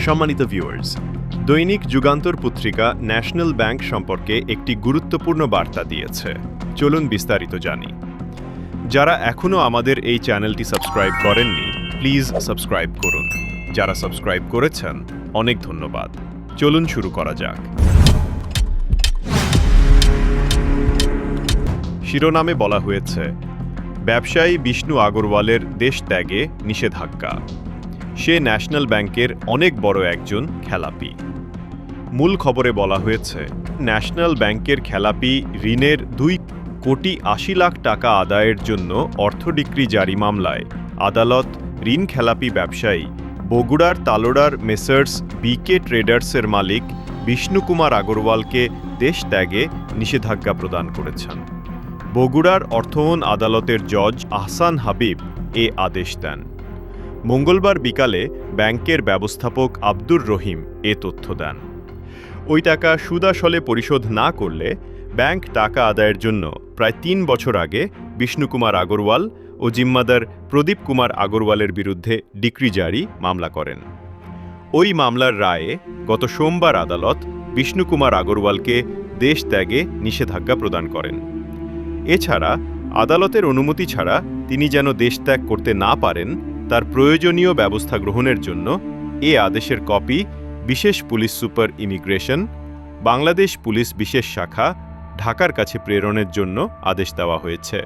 সম্মানিত ভিউয়ার্স দৈনিক যুগান্তর পত্রিকা ন্যাশনাল ব্যাংক সম্পর্কে একটি গুরুত্বপূর্ণ বার্তা দিয়েছে। চলুন বিস্তারিত জানি। যারা এখনও আমাদের এই চ্যানেলটি সাবস্ক্রাইব করেননি, প্লিজ সাবস্ক্রাইব করুন। যারা সাবস্ক্রাইব করেছেন, অনেক ধন্যবাদ। চলুন শুরু করা যাক। শিরোনামে বলা হয়েছে, ব্যবসায়ী বিষ্ণু আগরওয়ালের দেশ ত্যাগে নিষেধাজ্ঞা। সে ন্যাশনাল ব্যাংকের অনেক বড় একজন খেলাপি। মূল খবরে বলা হয়েছে, ন্যাশনাল ব্যাংকের খেলাপি ঋণের দুই কোটি আশি লাখ টাকা আদায়ের জন্য অর্থডিক্রি জারি মামলায়। আদালত ঋণ খেলাপি ব্যবসায়ী বগুড়ার তালোড়ার মেসার্স বিকে ট্রেডার্সের মালিক বিষ্ণুকুমার আগরওয়ালকে দেশ ত্যাগে নিষেধাজ্ঞা প্রদান করেছেন। বগুড়ার অর্থমন আদালতের জজ আহসান হাবিব এ আদেশ দেন। মঙ্গলবার বিকালে ব্যাংকের ব্যবস্থাপক আব্দুর রহিম এ তথ্য দেন। ওই টাকা সুদাসলে পরিশোধ না করলে ব্যাংক টাকা আদায়ের জন্য প্রায় তিন বছর আগে বিষ্ণুকুমার আগরওয়াল ও জিম্মাদার প্রদীপ কুমার আগরওয়ালের বিরুদ্ধে ডিক্রি জারি মামলা করেন। ওই মামলার রায়ে গত সোমবার আদালত বিষ্ণুকুমার আগরওয়ালকে দেশ ত্যাগে নিষেধাজ্ঞা প্রদান করেন। এছাড়া আদালতের অনুমতি ছাড়া তিনি যেন দেশ ত্যাগ করতে না পারেন তার প্রয়োজনীয় ব্যবস্থা গ্রহণের জন্য এ আদেশের কপি বিশেষ police super immigration, Bangladesh police বিশেষ শাখা, ঢাকার কাছে প্রেরণের জন্য আদেশ দেওয়া হয়েছে।